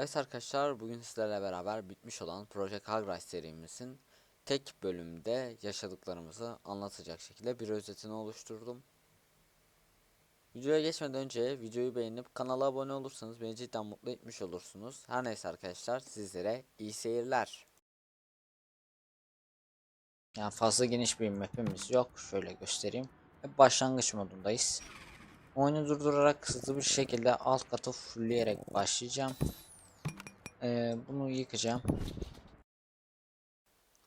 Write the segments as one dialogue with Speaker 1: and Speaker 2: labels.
Speaker 1: Evet arkadaşlar bugün sizlerle beraber bitmiş olan Project Hagrise serimizin tek bölümde yaşadıklarımızı anlatacak şekilde bir özetini oluşturdum. Videoya geçmeden önce videoyu beğenip kanala abone olursanız beni cidden mutlu etmiş olursunuz. Her neyse arkadaşlar sizlere iyi seyirler. Yani fazla geniş bir map'imiz yok. Şöyle göstereyim. Başlangıç modundayız. Oyunu durdurarak hızlı bir şekilde alt katı fullleyerek başlayacağım. Ee, bunu yıkacağım.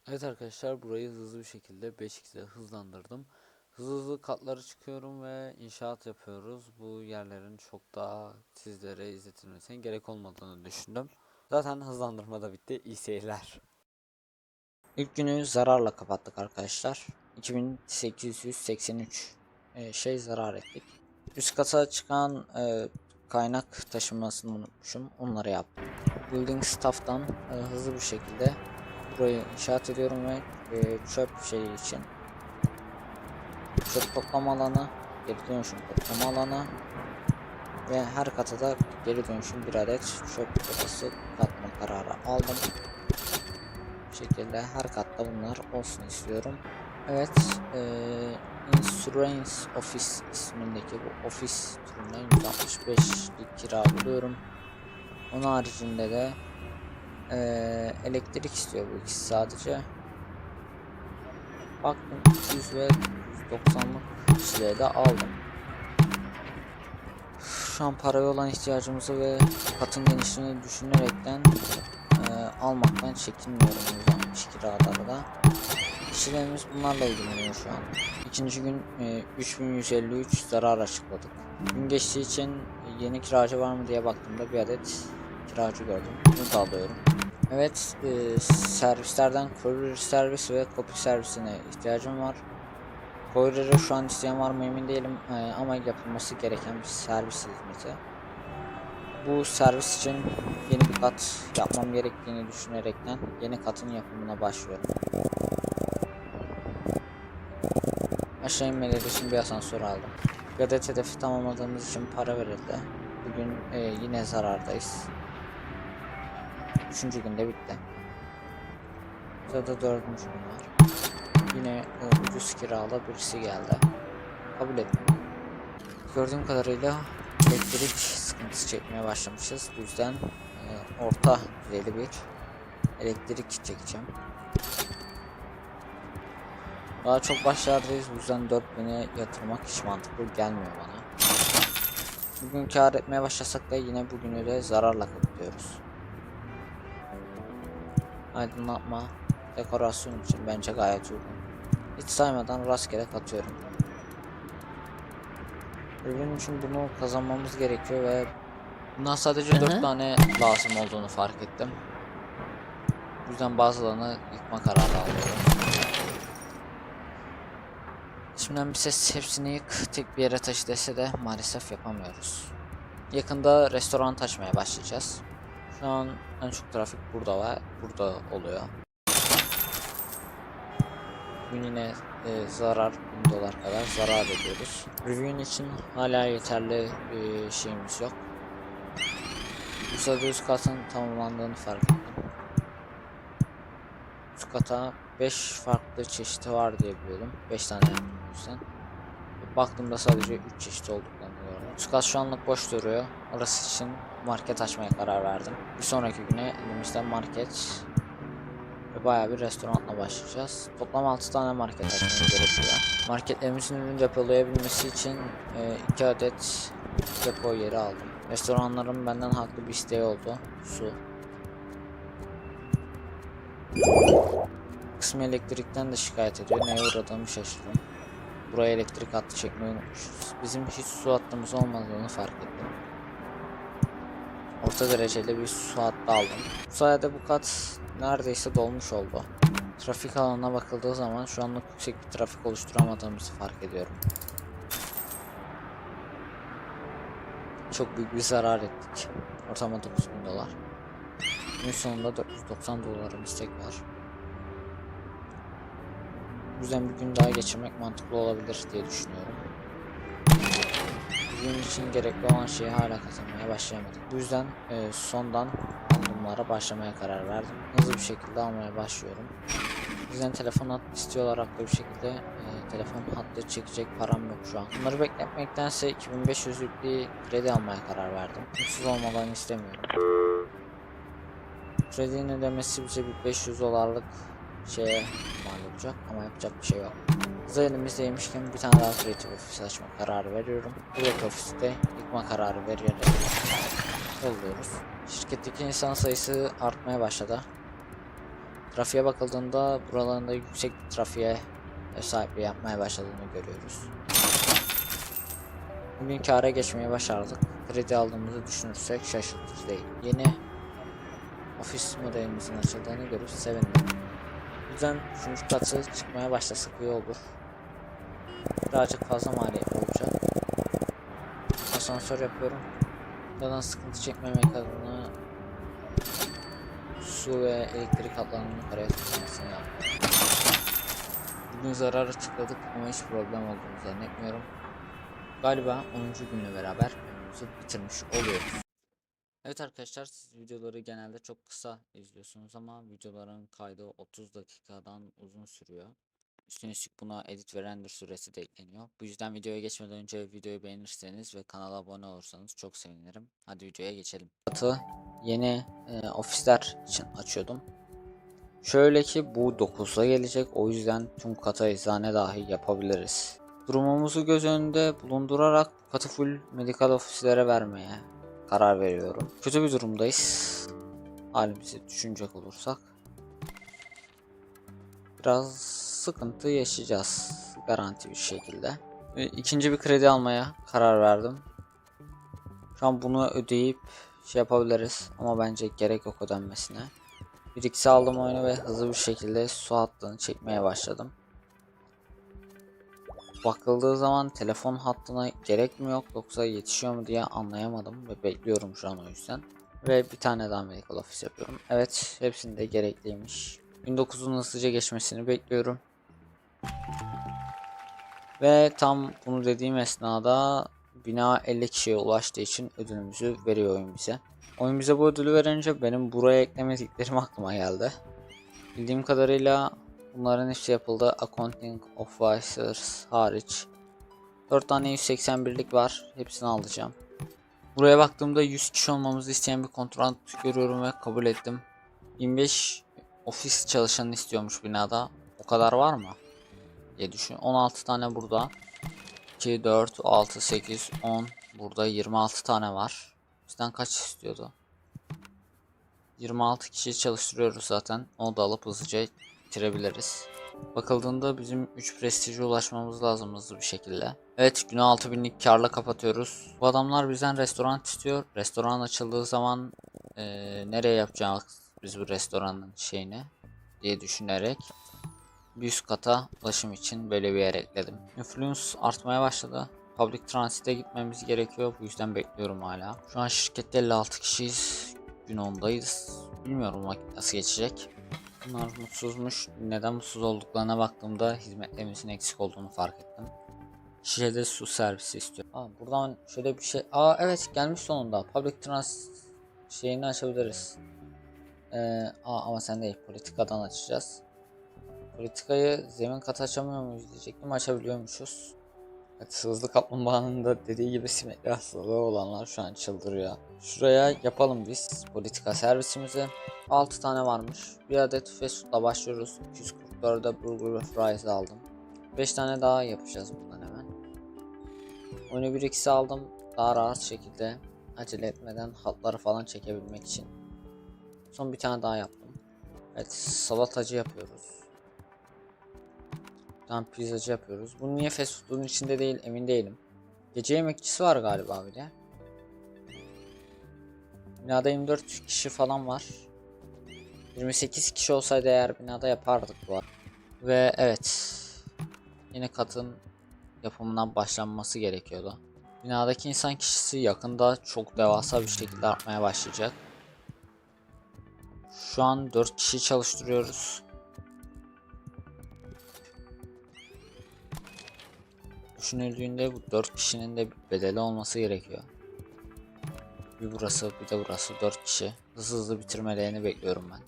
Speaker 1: Evet arkadaşlar burayı hızlı bir şekilde 5x'e hızlandırdım. Hızlı hızlı katları çıkıyorum ve inşaat yapıyoruz. Bu yerlerin çok daha sizlere izletilmesine gerek olmadığını düşündüm. Zaten hızlandırma da bitti. İyi seyirler. İlk günü zararla kapattık arkadaşlar. 2883 e, şey zarar ettik. Üst kata çıkan e, kaynak taşımasını unutmuşum. Onları yaptım. Building staff'tan e, hızlı bir şekilde burayı inşaat ediyorum ve e, çöp şeyi için çöp toplama alanı, geri dönüşüm toplama alanı ve her kata da geri dönüşüm bir adet çöp odası katma kararı aldım. Bu şekilde her katta bunlar olsun istiyorum. Evet, eee Insurance Office ismindeki bu ofis türünden 165'lik kira buluyorum. Onun haricinde de eee, elektrik istiyor bu ikisi sadece. Baktım 200 ve 190'lık kişiliğe de aldım. Şu an paraya olan ihtiyacımızı ve katın genişliğini düşünerekten eee, almaktan çekinmiyorum 160 kiraları da. Kişilerimiz bunlarla ilgileniyor şu an. İkinci gün e, 3153 zarar açıkladık. Gün geçtiği için e, yeni kiracı var mı diye baktığımda bir adet kiracı gördüm. Bunu da alıyorum. Evet, e, servislerden courier servis ve copy servisine ihtiyacım var. Courier'ı şu an isteyen var mı emin değilim e, ama yapılması gereken bir servis hizmeti. Bu servis için yeni bir kat yapmam gerektiğini düşünerekten yeni katın yapımına başlıyorum. Aşağı inmeleri için bir asansör aldım. Gadet hedefi tamamladığımız için para verildi. Bugün e, yine zarardayız. Üçüncü günde bitti. Sırada dördüncü gün var. Yine e, ucuz kiralı birisi geldi. Kabul ettim. Gördüğüm kadarıyla elektrik sıkıntısı çekmeye başlamışız. Bu yüzden e, orta düzeyli bir elektrik çekeceğim. Daha çok başlardayız. Bu yüzden 4000'e yatırmak hiç mantıklı gelmiyor bana. Bugün kar etmeye başlasak da yine bugünü de zararla kapatıyoruz. Aydınlatma, dekorasyon için bence gayet uygun. Hiç saymadan rastgele katıyorum. Ürün için bunu kazanmamız gerekiyor ve bundan sadece 4 tane lazım olduğunu fark ettim. Bu yüzden bazılarını yıkma kararı alıyorum. Şimdiden bir ses hepsini yık tek bir yere taşı dese de maalesef yapamıyoruz. Yakında restoran açmaya başlayacağız. Şu an en çok trafik burada var. Burada oluyor. Bugün yine e, zarar 1000 dolar kadar zarar ediyoruz. Review'un için hala yeterli bir şeyimiz yok. Bu sırada üst katın tamamlandığını fark ettim. Üst kata 5 farklı çeşidi var diye biliyordum. 5 tane o yüzden. Baktığımda sadece 3 çeşit olduklarını gördüm. Üst kat şu anlık boş duruyor. Orası için market açmaya karar verdim. Bir sonraki güne elimizde market ve bayağı bir restoranla başlayacağız. Toplam 6 tane market açmamız gerekiyor. Marketlerimizin ürün depolayabilmesi için 2 adet depo yeri aldım. Restoranların benden haklı bir isteği oldu. Su. Kısmı elektrikten de şikayet ediyor. Neye uğradığımı şaşırdım. Buraya elektrik hattı çekmeyi unutmuşuz. Bizim hiç su hattımız olmadığını fark ettim. Orta dereceli bir su hattı aldım. Bu sayede bu kat neredeyse dolmuş oldu. Trafik alanına bakıldığı zaman şu anlık yüksek bir trafik oluşturamadığımızı fark ediyorum. Çok büyük bir zarar ettik. Ortalama 9000 dolar. Gün sonunda 490 dolarımız tek var. Bu yüzden bir gün daha geçirmek mantıklı olabilir diye düşünüyorum. Bugün için gerekli olan şeyi hala kazanmaya başlayamadık. Bu yüzden e, sondan alımlara başlamaya karar verdim. Hızlı bir şekilde almaya başlıyorum. Bizden telefon hat istiyorlar haklı bir şekilde. Ee, telefon hattı çekecek param yok şu an. Bunları bekletmektense 2500'lük bir kredi almaya karar verdim. Mutsuz olmalarını istemiyorum. Kredinin ödemesi bize bir 500 dolarlık şeye mal olacak ama yapacak bir şey yok. Elimizdeymişken bir tane daha kreatif ofis açma kararı veriyorum. Bu ofiste yıkma kararı vererek yolluyoruz. Şirketteki insan sayısı artmaya başladı. Trafiğe bakıldığında buralarında yüksek bir trafiğe ev yapmaya başladığını görüyoruz. Bugün kâra geçmeyi başardık. Kredi aldığımızı düşünürsek şaşırtıcı değil. Yeni ofis modelimizin açıldığını görüp sevindim. Yüzden üçüncü katı çıkmaya başlasak iyi olur. Birazcık fazla maliyetli olacak. Asansör yapıyorum. Buradan sıkıntı çekmemek adına su ve elektrik hatlarının yukarıya tutulmasını yaptım. Bugün zarar açıkladık ama hiç problem olduğunu zannetmiyorum. Galiba 10. günle beraber oyunumuzu bitirmiş oluyoruz. Evet arkadaşlar siz videoları genelde çok kısa izliyorsunuz ama videoların kaydı 30 dakikadan uzun sürüyor. Üstüne üstlük buna edit ve render süresi de ekleniyor. Bu yüzden videoya geçmeden önce videoyu beğenirseniz ve kanala abone olursanız çok sevinirim. Hadi videoya geçelim. Atı yeni e, ofisler için açıyordum. Şöyle ki bu 9'da gelecek o yüzden tüm kata eczane dahi yapabiliriz. Durumumuzu göz önünde bulundurarak bu katı full medikal ofislere vermeye karar veriyorum. Kötü bir durumdayız. Halimizi düşünecek olursak. Biraz sıkıntı yaşayacağız garanti bir şekilde. Ve ikinci bir kredi almaya karar verdim. Şu an bunu ödeyip şey yapabiliriz ama bence gerek yok ödenmesine. Bir ikisi aldım oyunu ve hızlı bir şekilde su hattını çekmeye başladım. Bakıldığı zaman telefon hattına gerek mi yok yoksa yetişiyor mu diye anlayamadım ve bekliyorum şu an o yüzden. Ve bir tane daha medical office yapıyorum. Evet hepsinde gerekliymiş. 19'un hızlıca geçmesini bekliyorum. Ve tam bunu dediğim esnada bina 50 kişiye ulaştığı için ödülümüzü veriyor oyun bize. Oyun bize bu ödülü verince benim buraya eklemediklerim aklıma geldi. Bildiğim kadarıyla bunların hepsi yapıldı. Accounting Officers hariç. 4 tane 181'lik var. Hepsini alacağım. Buraya baktığımda 100 kişi olmamızı isteyen bir kontrat görüyorum ve kabul ettim. 25 ofis çalışanı istiyormuş binada. O kadar var mı? Diye düşün. 16 tane burada. 2, 4, 6, 8, 10. Burada 26 tane var. Bizden kaç istiyordu? 26 kişi çalıştırıyoruz zaten. Onu da alıp hızlıca bitirebiliriz. Bakıldığında bizim 3 prestije ulaşmamız lazım hızlı bir şekilde. Evet günü 6000'lik karla kapatıyoruz. Bu adamlar bizden restoran istiyor. Restoran açıldığı zaman eee, nereye yapacağız biz bu restoranın şeyini diye düşünerek bir üst kata ulaşım için böyle bir yer ekledim. Influence artmaya başladı. Public Transit'e gitmemiz gerekiyor. Bu yüzden bekliyorum hala. Şu an şirkette 56 kişiyiz. Gün 10'dayız. Bilmiyorum vakit nasıl geçecek. Bunlar mutsuzmuş. Neden mutsuz olduklarına baktığımda hizmetlerimizin eksik olduğunu fark ettim. Şişede su servisi istiyor. Aa, buradan şöyle bir şey. Aa evet gelmiş sonunda. Public Transit şeyini açabiliriz. Ee, aa, ama sen değil. Politikadan açacağız. Politikayı zemin katı açamıyor muyuz diyecektim. Açabiliyormuşuz. Evet, hızlı kaplumbağanın da dediği gibi simetri hastalığı olanlar şu an çıldırıyor. Şuraya yapalım biz politika servisimizi. 6 tane varmış. Bir adet fast başlıyoruz. 244'e burger ve fries aldım. 5 tane daha yapacağız bundan hemen. Oyunu 1 aldım. Daha rahat şekilde acele etmeden hatları falan çekebilmek için. Son bir tane daha yaptım. Evet salatacı yapıyoruz. Tam pizzacı yapıyoruz. Bu niye fast food'un içinde değil emin değilim. Gece yemekçisi var galiba bir de. Binada 24 kişi falan var. 28 kişi olsaydı eğer binada yapardık bu arada. Ve evet. Yine katın yapımına başlanması gerekiyordu. Binadaki insan kişisi yakında çok devasa bir şekilde artmaya başlayacak. Şu an 4 kişi çalıştırıyoruz. Düşünüldüğünde bu 4 kişinin de bedeli olması gerekiyor. Bir burası bir de burası 4 kişi. Hızlı hızlı bitirmelerini bekliyorum ben.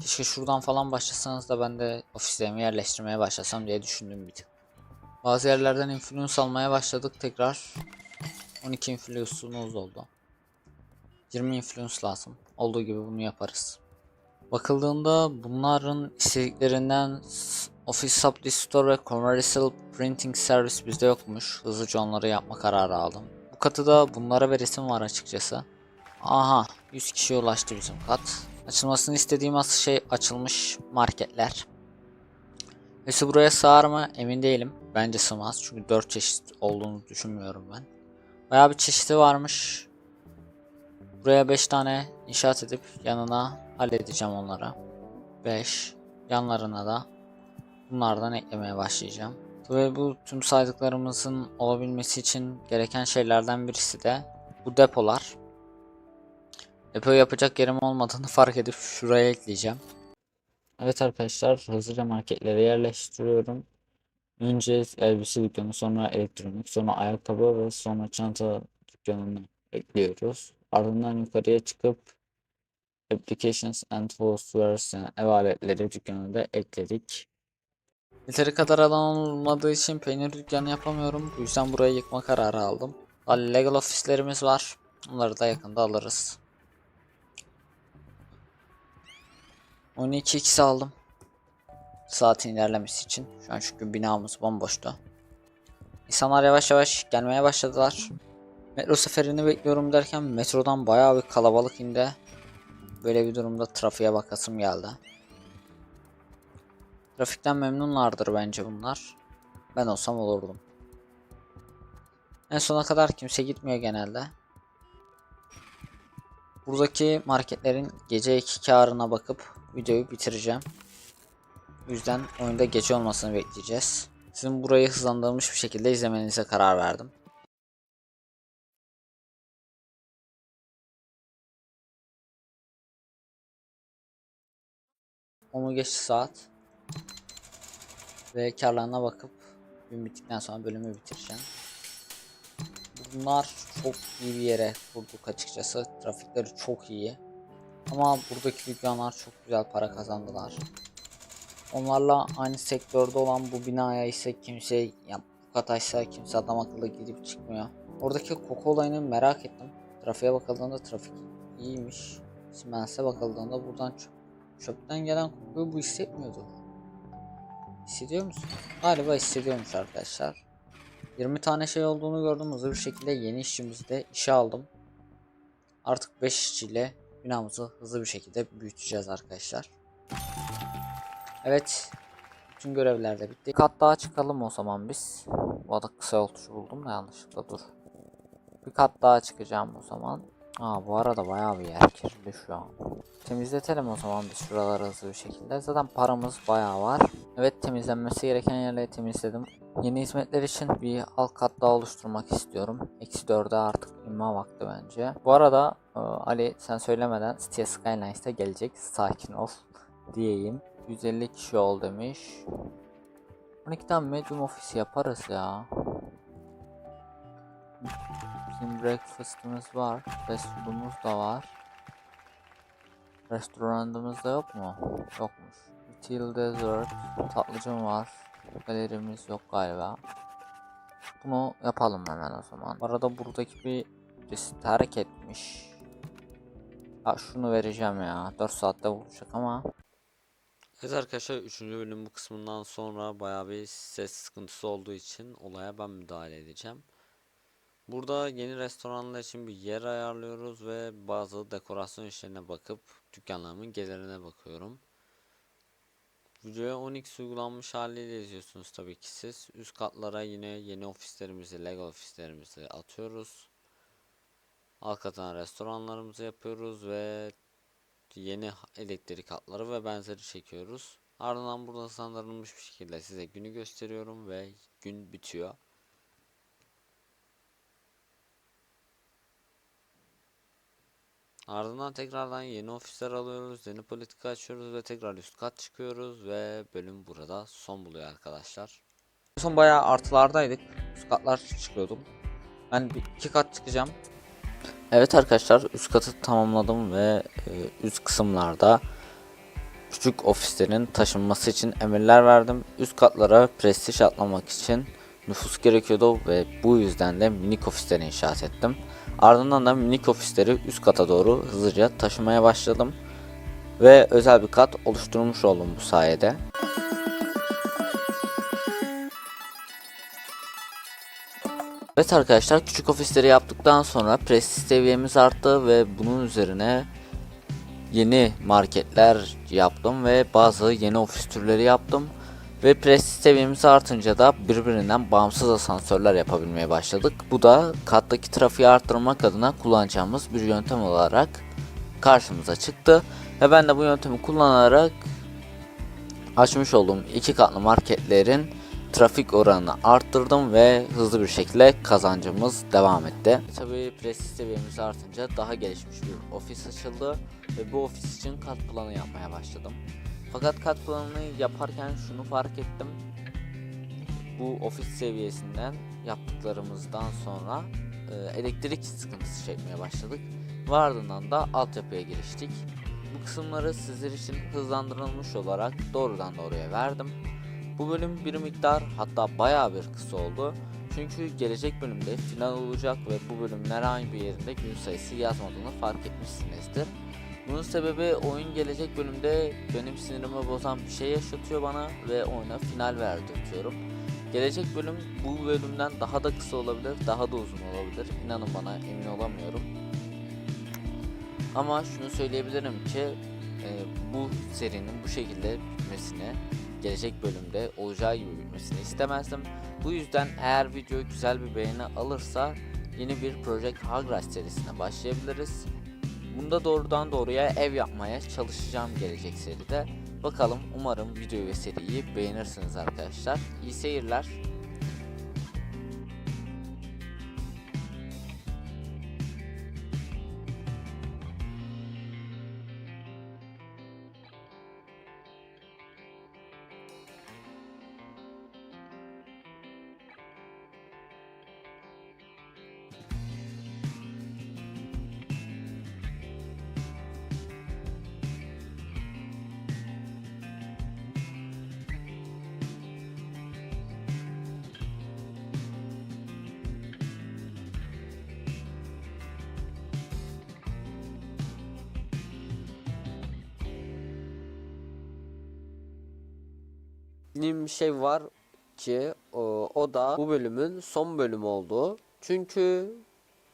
Speaker 1: Keşke şuradan falan başlasanız da ben de ofislerimi yerleştirmeye başlasam diye düşündüm bir tık. Bazı yerlerden influence almaya başladık tekrar. 12 influence'umuz oldu. 20 influence lazım. Olduğu gibi bunu yaparız. Bakıldığında bunların istediklerinden Office Supply Store ve Commercial Printing Service bizde yokmuş. Hızlıca onları yapma kararı aldım. Bu katıda bunlara veresim var açıkçası. Aha 100 kişiye ulaştı bizim kat. Açılmasını istediğim asıl şey açılmış marketler. Hepsi buraya sığar mı emin değilim. Bence sığmaz çünkü 4 çeşit olduğunu düşünmüyorum ben. Bayağı bir çeşidi varmış. Buraya 5 tane inşaat edip yanına halledeceğim onları. 5 yanlarına da bunlardan eklemeye başlayacağım. Ve bu tüm saydıklarımızın olabilmesi için gereken şeylerden birisi de bu depolar. Depo yapacak yerim olmadığını fark edip şuraya ekleyeceğim. Evet arkadaşlar hızlıca marketlere yerleştiriyorum. Önce elbise dükkanı, sonra elektronik, sonra ayakkabı ve sonra çanta dükkanını ekliyoruz. Ardından yukarıya çıkıp Applications and Housewares yani ev aletleri dükkanını da ekledik. Yeteri kadar alan olmadığı için peynir dükkanı yapamıyorum. Bu yüzden burayı yıkma kararı aldım. Legal ofislerimiz var. Onları da yakında alırız. 12 x aldım. Saatin ilerlemesi için. Şu an çünkü binamız bomboştu. İnsanlar yavaş yavaş gelmeye başladılar. Metro seferini bekliyorum derken metrodan bayağı bir kalabalık indi. Böyle bir durumda trafiğe bakasım geldi. Trafikten memnunlardır bence bunlar. Ben olsam olurdum. En sona kadar kimse gitmiyor genelde. Buradaki marketlerin gece 2 karına bakıp videoyu bitireceğim. O yüzden oyunda gece olmasını bekleyeceğiz. Sizin burayı hızlandırılmış bir şekilde izlemenize karar verdim. Onu geç saat. Ve karlarına bakıp gün bittikten sonra bölümü bitireceğim. Bunlar çok iyi bir yere kurduk açıkçası. Trafikleri çok iyi. Ama buradaki dükkanlar çok güzel para kazandılar. Onlarla aynı sektörde olan bu binaya ise kimse ya bu kataysa kimse adam akıllı gidip çıkmıyor. Oradaki koku olayını merak ettim. Trafiğe bakıldığında trafik iyiymiş. Siemens'e bakıldığında buradan çöp, çöpten gelen kokuyu bu hissetmiyordu. Hissediyor musun? Galiba hissediyormuş arkadaşlar. 20 tane şey olduğunu gördüm. Hızlı bir şekilde yeni işçimizi de işe aldım. Artık 5 işçiyle binamızı hızlı bir şekilde büyüteceğiz arkadaşlar. Evet. Bütün görevler de bitti. Kat daha çıkalım o zaman biz. Bu arada kısa yol buldum da yanlışlıkla dur. Bir kat daha çıkacağım o zaman. Aa bu arada bayağı bir yer kirli şu an. Temizletelim o zaman biz şuraları hızlı bir şekilde. Zaten paramız bayağı var. Evet temizlenmesi gereken yerleri temizledim. Yeni hizmetler için bir alt kat daha oluşturmak istiyorum. Eksi 4'e artık inme vakti bence. Bu arada e, Ali sen söylemeden Cities Skylines'te gelecek. Sakin ol diyeyim. 150 kişi ol demiş. 12 tane medium ofisi yaparız ya. Bizim breakfast'ımız var. Fast da var. Restoranımız da yok mu? Yokmuş. Till Dessert. Tatlıcım var. Galerimiz yok galiba. Bunu yapalım hemen o zaman. Bu arada buradaki bir birisi terk etmiş. Ha şunu vereceğim ya. 4 saatte bulacak ama. Evet arkadaşlar 3. bölüm bu kısmından sonra bayağı bir ses sıkıntısı olduğu için olaya ben müdahale edeceğim. Burada yeni restoranlar için bir yer ayarlıyoruz ve bazı dekorasyon işlerine bakıp dükkanlarımın gelirine bakıyorum. Videoya 10x uygulanmış haliyle izliyorsunuz tabii ki siz. Üst katlara yine yeni ofislerimizi, Lego ofislerimizi atıyoruz. Alt katına restoranlarımızı yapıyoruz ve yeni elektrik hatları ve benzeri çekiyoruz. Ardından burada hızlandırılmış bir şekilde size günü gösteriyorum ve gün bitiyor. Ardından tekrardan yeni ofisler alıyoruz, yeni politika açıyoruz ve tekrar üst kat çıkıyoruz ve bölüm burada son buluyor arkadaşlar. Son bayağı artılardaydık. Üst katlar çıkıyordum. Ben bir iki kat çıkacağım. Evet arkadaşlar üst katı tamamladım ve e, üst kısımlarda küçük ofislerin taşınması için emirler verdim. Üst katlara prestij atlamak için nüfus gerekiyordu ve bu yüzden de minik ofisleri inşaat ettim. Ardından da minik ofisleri üst kata doğru hızlıca taşımaya başladım. Ve özel bir kat oluşturmuş oldum bu sayede. Evet arkadaşlar küçük ofisleri yaptıktan sonra prestij seviyemiz arttı ve bunun üzerine yeni marketler yaptım ve bazı yeni ofis türleri yaptım. Ve prestij seviyemiz artınca da birbirinden bağımsız asansörler yapabilmeye başladık. Bu da kattaki trafiği arttırmak adına kullanacağımız bir yöntem olarak karşımıza çıktı. Ve ben de bu yöntemi kullanarak açmış olduğum iki katlı marketlerin trafik oranını arttırdım ve hızlı bir şekilde kazancımız devam etti. Tabii prestij seviyemiz artınca daha gelişmiş bir ofis açıldı ve bu ofis için kat planı yapmaya başladım. Fakat kat planını yaparken şunu fark ettim. Bu ofis seviyesinden yaptıklarımızdan sonra e, elektrik sıkıntısı çekmeye başladık. Ve ardından da altyapıya giriştik. Bu kısımları sizler için hızlandırılmış olarak doğrudan doğruya verdim. Bu bölüm bir miktar hatta bayağı bir kısa oldu. Çünkü gelecek bölümde final olacak ve bu bölümün herhangi bir yerinde gün sayısı yazmadığını fark etmişsinizdir. Bunun sebebi oyun gelecek bölümde benim sinirimi bozan bir şey yaşatıyor bana ve oyuna final verdirtiyorum. Gelecek bölüm bu bölümden daha da kısa olabilir, daha da uzun olabilir. İnanın bana emin olamıyorum. Ama şunu söyleyebilirim ki e, bu serinin bu şekilde bitmesini gelecek bölümde olacağı gibi bitmesini istemezdim. Bu yüzden eğer video güzel bir beğeni alırsa yeni bir Project Hogwarts serisine başlayabiliriz. Bunda doğrudan doğruya ev yapmaya çalışacağım gelecek seride. Bakalım umarım videoyu ve seriyi beğenirsiniz arkadaşlar. İyi seyirler.
Speaker 2: Bir şey var ki o, o da bu bölümün son bölümü oldu. Çünkü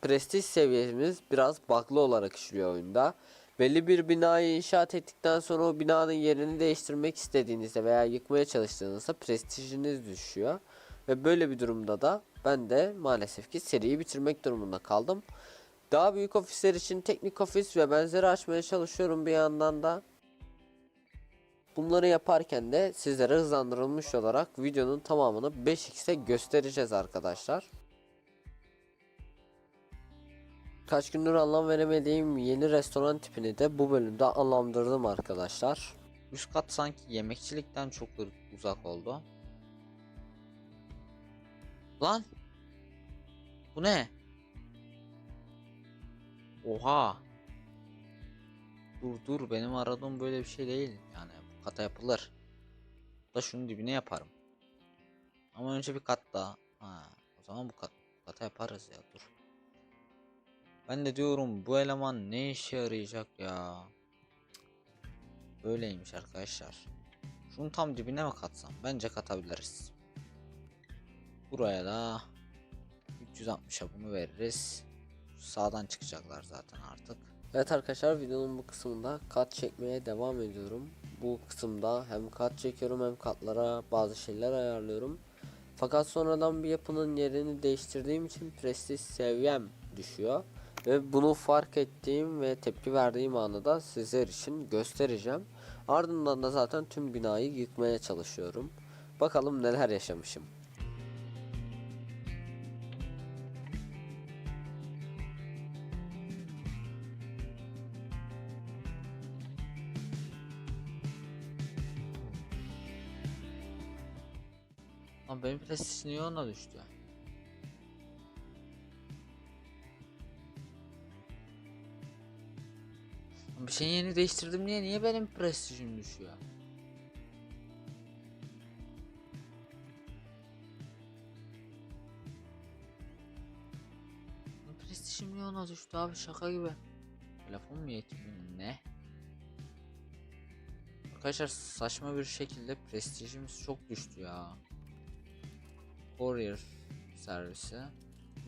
Speaker 2: prestij seviyemiz biraz bug'lı olarak işliyor oyunda. Belli bir binayı inşaat ettikten sonra o binanın yerini değiştirmek istediğinizde veya yıkmaya çalıştığınızda prestijiniz düşüyor. Ve böyle bir durumda da ben de maalesef ki seriyi bitirmek durumunda kaldım. Daha büyük ofisler için teknik ofis ve benzeri açmaya çalışıyorum bir yandan da. Bunları yaparken de sizlere hızlandırılmış olarak videonun tamamını 5x'e göstereceğiz arkadaşlar. Kaç gündür anlam veremediğim yeni restoran tipini de bu bölümde anlamlandırdım arkadaşlar.
Speaker 1: Üst kat sanki yemekçilikten çok uzak oldu. Lan! Bu ne? Oha! Dur dur benim aradığım böyle bir şey değil. Yani kata yapılır. Da şunun dibine yaparım. Ama önce bir kat daha. Ha, o zaman bu kat kata yaparız ya dur. Ben de diyorum bu eleman ne işe yarayacak ya. Böyleymiş arkadaşlar. Şunun tam dibine mi katsam? Bence katabiliriz. Buraya da 360'a bunu veririz. Sağdan çıkacaklar zaten artık.
Speaker 2: Evet arkadaşlar videonun bu kısmında kat çekmeye devam ediyorum. Bu kısımda hem kat çekiyorum hem katlara bazı şeyler ayarlıyorum. Fakat sonradan bir yapının yerini değiştirdiğim için prestij seviyem düşüyor. Ve bunu fark ettiğim ve tepki verdiğim anı da sizler için göstereceğim. Ardından da zaten tüm binayı yıkmaya çalışıyorum. Bakalım neler yaşamışım.
Speaker 1: Benim prestij niye ona düştü? şey yeni değiştirdim diye niye benim prestijim düşüyor? Prestijim niye ona düştü abi şaka gibi. Telefon mu yetmiyor ne? Arkadaşlar saçma bir şekilde prestijimiz çok düştü ya. Courier servisi.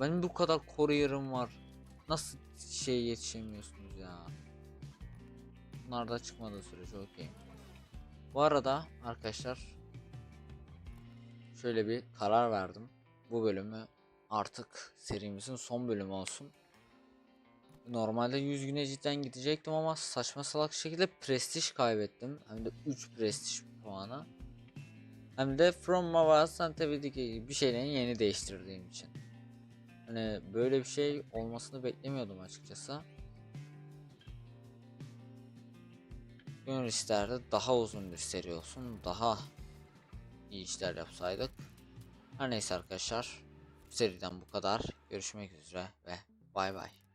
Speaker 1: Benim bu kadar courier'ım var. Nasıl şey yetişemiyorsunuz ya? Bunlar da çıkmadığı sürece okey. Bu arada arkadaşlar şöyle bir karar verdim. Bu bölümü artık serimizin son bölümü olsun. Normalde 100 güne cidden gidecektim ama saçma salak şekilde prestij kaybettim. Hem de 3 prestij puanı. Hem de From Mava TV'deki bir şeylerin yeni değiştirdiğim için. Hani böyle bir şey olmasını beklemiyordum açıkçası. Gönül daha uzun bir seri olsun. Daha iyi işler yapsaydık. Her neyse arkadaşlar. Bu seriden bu kadar. Görüşmek üzere ve bay bay.